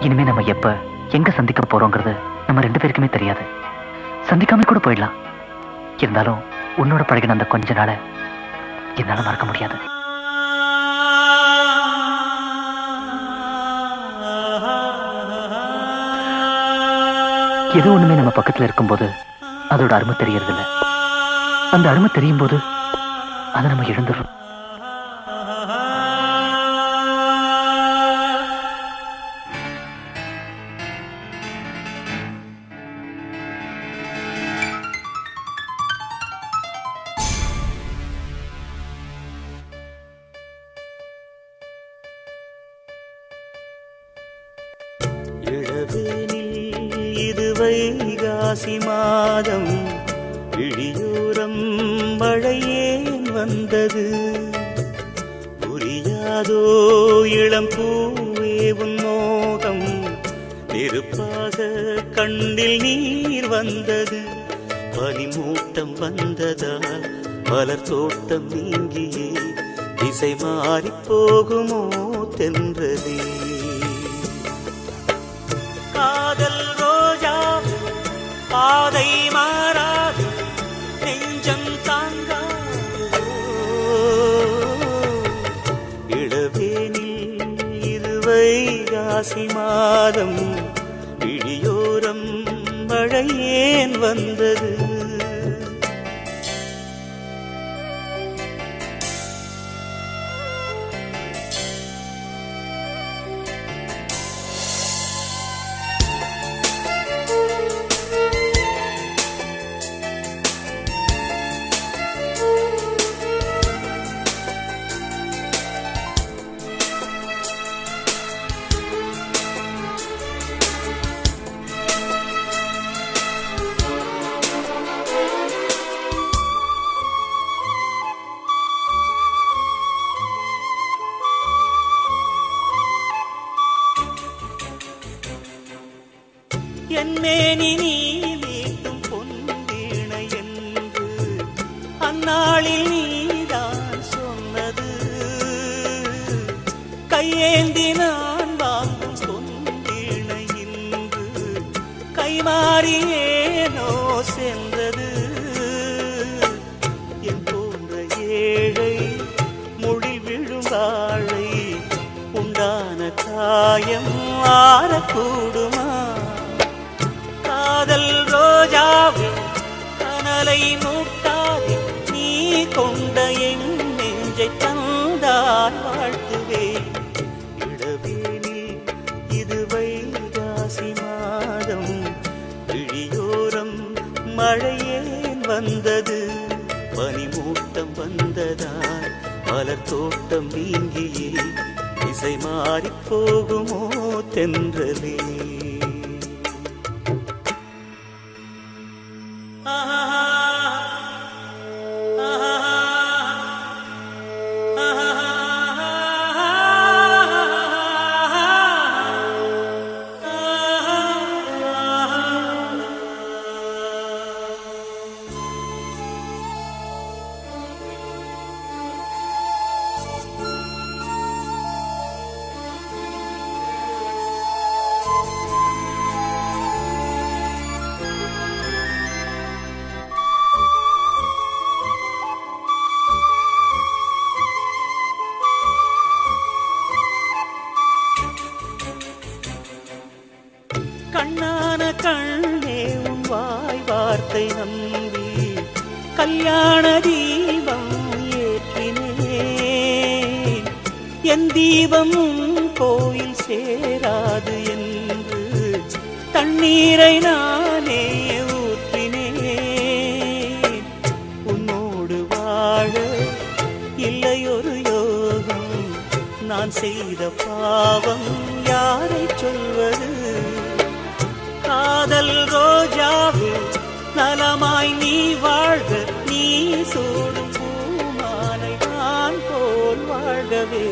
இனிமே நம்ம எப்ப எங்க சந்திக்க போறோங்கிறது நம்ம ரெண்டு பேருக்குமே தெரியாது. சந்திக்காம கூட போயிடலாம். இருந்தாலும் உன்னோட பழகின அந்த கொஞ்ச நாள என்னால மறக்க முடியாது. எது ஒண்ணுமே நம்ம பக்கத்துல இருக்கும்போது அதோட அருமை தெரியறது இல்ல அந்த அருமை தெரியும் போது அதை நம்ம இழந்துடுறோம். இளவேனில் இது வைகாசி மாதம். இழியூரம் மழையேன் வந்தது. புரியாதோ இளம் பூவே உன் மோகம். நெருப்பாக கண்ணில் நீர் வந்தது. பனிமூட்டம் வந்ததால் மலர் தோட்டம் நீங்கியே. திசை மாறிப் போகுமோ தென்றதே காதல் ரோஜா பாதை மாறாது நெஞ்சம் தாங்காதோ இளவேனில் இருவை ராசி மாதம் இடியோரம் மழையேன் வந்தது. என்மேனி நீ மீட்டும் பொன்வீண என்று அந்நாளில் நீதான் சொன்னது. கையேந்தி நான் வாங்கும் பொன்வீண இன்று கைமாறியேனோ சென்றது. என் போன்ற ஏழை முழில் விழும் வாழை உண்டான காயம் ஆறக்கூடும். தலை மூட்டாதே நீ கொண்ட என் நெஞ்சை தந்தார் வாழ்த்துவே. இளவேனில் இது வைகாசி மாதம் இழியோரம் மழையேன் வந்தது. பனிமூட்டம் வந்ததால் மலர் தோட்டம் நீங்கியே இசை மாறிப் போகுமோ தென்றலே. வார்த்தை நம்பி கல்யாண தீபம் ஏற்றினேன். என் தீபம் கோயில் சேராது என்று தண்ணீரை நானே ஊற்றினேன். உன்னோடு வாழ இல்லை யோகம் நான் செய்த பாவம் யாரை சொல்வது? காதல் ரோஜாவில் நலமாய் நீ வாழ்க நீ சூடும் பூமாலை நான் போல் வாழ்கவே.